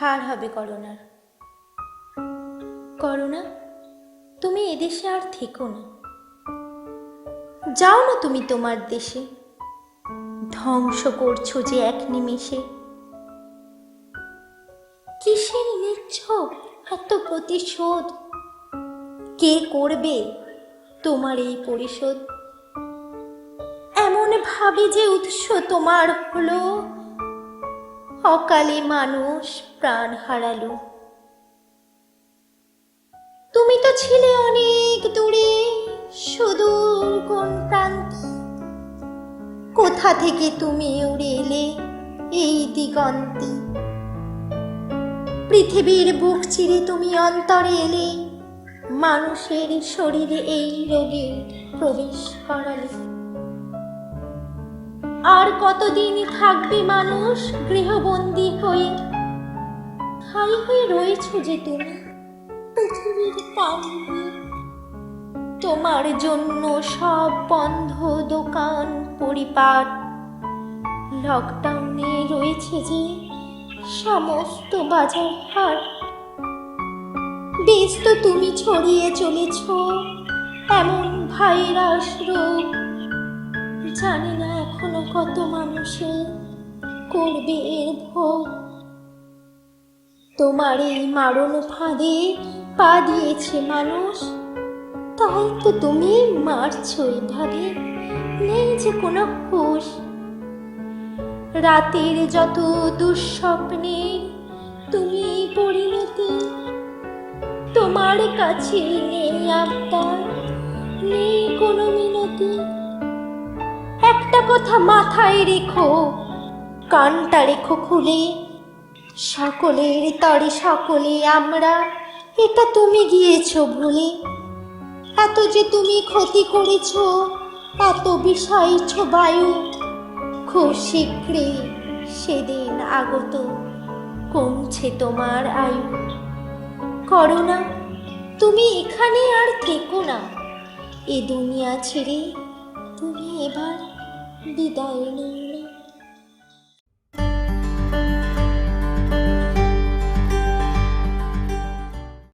হার হবে করোনার। করোনা, তুমি এদেশে আর থেকো না। যাও না তুমি তোমার দেশে। ধ্বংস করছ যে এক নিমেষে। কিসের নিচ্ছ? এত প্রতিশোধ। কে করবে তোমার এই পরিশোধ? এমন ভাবে যে উৎস তোমার হলো। অকালে মানুষ প্রাণ হারালো। তুমি তো ছিলে অনেক দূরে সুদূর কোন প্রান্তে? কোথা থেকে তুমি উড়ে এলে এই দিগন্তে? পৃথিবীর বুক চিরে তুমি অন্তরে এলে, মানুষের শরীরে এই রোগে প্রবেশ করালে। আর কতদিন থাকবে মানুষ গৃহবন্দী হয়ে? হাই হয়ে রয়েছ যে তুমি, পৃথিবীর তোমার জন্য সব বন্ধ, দোকান পরিপাট লকডাউনে রয়েছে যে সমস্ত বাজার হাট। বেশ তো তুমি ছড়িয়ে চলেছ, এমন ভাইরাস রোগ জানি না এখনও কত মানুষে করবে এর ভোগ। তোমার এই মারণ ফাঁদে পা দিয়েছে মানুষ, তাই তো তুমি মারছো এভাবে, নেই যে কোনো হুশ। রাতের যত দুঃস্বপ্নে তুমি পরিণতি, তোমার কাছে নেই আবদার, নেই কোনো মিনতি। একটা কথা মাথায় রেখো, কানটা রেখো খুলে। সকলের তরে সকলে আমরা, এটা তুমি গিয়েছো ভুলে। এত যে তুমি ক্ষতি করেছ, এত বিষাইছ বায়ু। খুব শীঘ্রই সেদিন আগত কমছে তোমার আয়ু। করোনা তুমি এখানে আর থেকো না। এ দুনিয়া ছেড়ে তুমি এবার Di 鱼